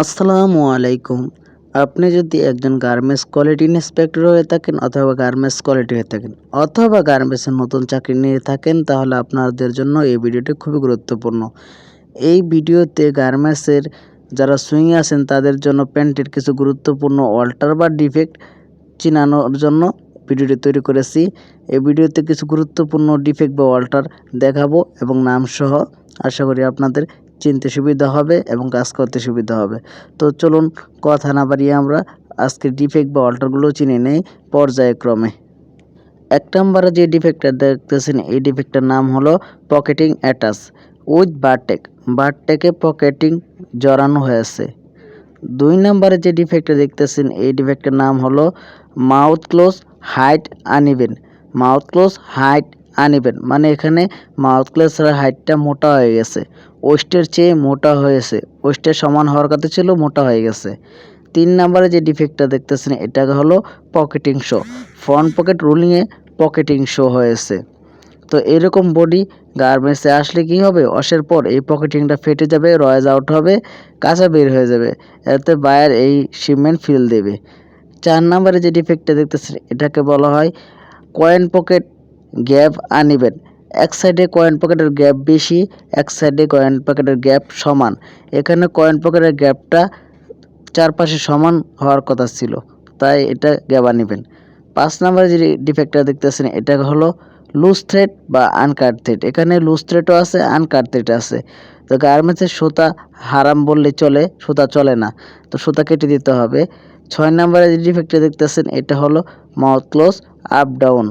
আসসালামু আলাইকুম। আপনি যদি একজন গার্মেন্টস কোয়ালিটি ইন্সপেক্টর হয়ে থাকেন অথবা গার্মেন্টস কোয়ালিটি হয়ে থাকেন অথবা গার্মেন্টসের নতুন চাকরি নিয়ে থাকেন, তাহলে আপনাদের জন্য এই ভিডিওটি খুবই গুরুত্বপূর্ণ। এই ভিডিওতে গার্মেন্টসের যারা সুইং আছেন, তাদের জন্য প্যান্টের কিছু গুরুত্বপূর্ণ অল্টার বা ডিফেক্ট চিনানোর জন্য ভিডিওটি তৈরি করেছি। এই ভিডিওতে কিছু গুরুত্বপূর্ণ ডিফেক্ট বা অল্টার দেখাবো এবং নাম সহ আশা করি আপনাদের চিনতে সুবিধা হবে এবং কাজ করতে সুবিধা হবে। তো চলুন কথা না বাড়িয়ে আমরা আজকে ডিফেক্ট বা অল্টারগুলো চিনে নেই পর্যায়ক্রমে। এক নম্বরে যে ডিফেক্টটা দেখতেছেন, এই ডিফেক্টটার নাম হলো পকেটিং অ্যাটাচ উইথ বারটেক বারটেকে পকেটিং জড়ানো হয়েছে। দুই নম্বরে যে ডিফেক্টটা দেখতেছেন, এই ডিফেক্টের নাম হলো mouth close height uneven mouth close height uneven মানে এখানে মাউথ ক্লোজের হাইটটা মোটা হয়ে গেছে। ওয়েস্টের চেয়ে মোটা হয়েছে। ওয়েস্টের সমান হওয়ার কথা ছিল, মোটা হয়ে গেছে। তিন নম্বরে যে ডিফেক্টটা দেখতেছেন এটা হলো পকেটিং শো। ফ্রন্ট পকেট রুলিংয়ে পকেটিং শো হয়েছে। তো এরকম বডি গার্মেন্টসে আসলে কি হবে? অসের পর এই পকেটিংটা ফেটে যাবে রয়েজ আউট হবে, কাঁচা বের হয়ে যাবে। এতে বায়ার এই শিপমেন্ট ফিল দেবে। চার নম্বরে যে ডিফেক্টটা দেখতেছেন, এটাকে বলা হয় কয়েন পকেট গ্যাপ আনিবেন। এক সাইডে কয়েন পকেটের গ্যাপ বেশি, এক সাইডে কয়েন পকেটের গ্যাপ সমান। এখানে কয়েন পকেটের গ্যাপটা চারপাশে সমান হওয়ার কথা ছিল, তাই এটা গ্যাপ আনিবেন। পাঁচ নম্বরে যে ডিফেক্টটা দেখতেছেন, এটা হলো লুজ থ্রেড বা আনকাট থ্রেড এখানে লুজ থ্রেডও আছে আনকাট থ্রেড আছে। তো গার্মেন্টসের সুতা হারাম বললে চলে, সুতা চলে না। তো সুতা কেটে দিতে হবে। ছয় নম্বরে যে ডিফেক্টটা দেখতেছেন, এটা হলো মাউথ ক্লোজ আপ ডাউন